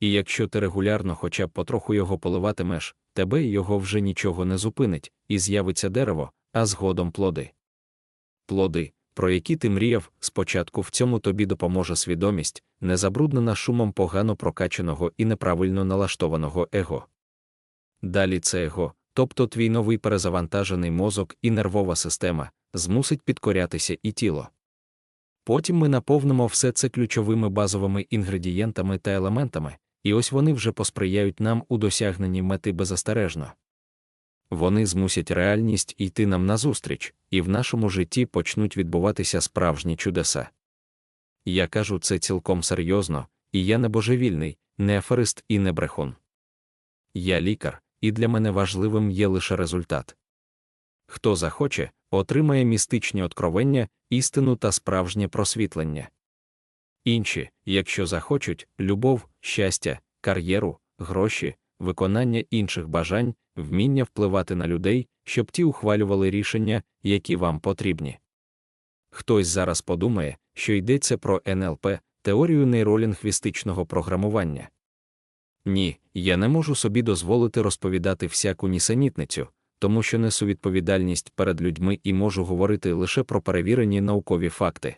І якщо ти регулярно хоча б потроху його поливатимеш, тебе його вже нічого не зупинить, і з'явиться дерево, а згодом плоди. Плоди, про які ти мріяв, спочатку в цьому тобі допоможе свідомість, не забруднена шумом погано прокачаного і неправильно налаштованого его. Далі це его, тобто твій новий перезавантажений мозок і нервова система, змусить підкорятися і тіло. Потім ми наповнимо все це ключовими базовими інгредієнтами та елементами, і ось вони вже посприяють нам у досягненні мети беззастережно. Вони змусять реальність йти нам назустріч, і в нашому житті почнуть відбуватися справжні чудеса. Я кажу це цілком серйозно, і я не божевільний, не аферист і не брехун. Я лікар, і для мене важливим є лише результат. Хто захоче, отримає містичні откровення, істину та справжнє просвітлення. Інші, якщо захочуть, любов, щастя, кар'єру, гроші, виконання інших бажань, вміння впливати на людей, щоб ті ухвалювали рішення, які вам потрібні. Хтось зараз подумає, що йдеться про НЛП, теорію нейролінгвістичного програмування. Ні, я не можу собі дозволити розповідати всяку нісенітницю, тому що несу відповідальність перед людьми і можу говорити лише про перевірені наукові факти.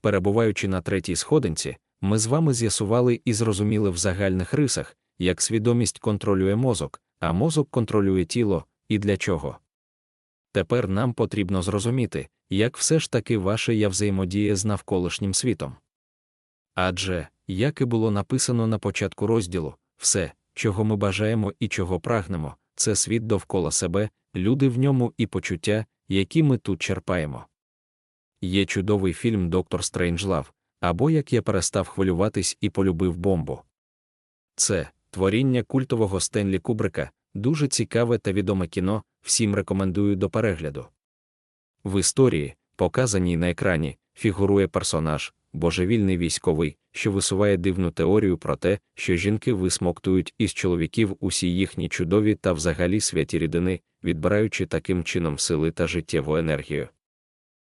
Перебуваючи на третій сходинці, ми з вами з'ясували і зрозуміли в загальних рисах, як свідомість контролює мозок, а мозок контролює тіло, і для чого. Тепер нам потрібно зрозуміти, як все ж таки ваше я взаємодіє з навколишнім світом. Адже, як і було написано на початку розділу, все, чого ми бажаємо і чого прагнемо, це світ довкола себе, люди в ньому і почуття, які ми тут черпаємо. Є чудовий фільм Доктор Стрейнджлав, або як я перестав хвилюватись і полюбив бомбу. Це творіння культового Стенлі Кубрика, дуже цікаве та відоме кіно, всім рекомендую до перегляду. В історії, показаній на екрані, фігурує персонаж, божевільний військовий, що висуває дивну теорію про те, що жінки висмоктують із чоловіків усі їхні чудові та взагалі святі рідини, відбираючи таким чином сили та життєву енергію.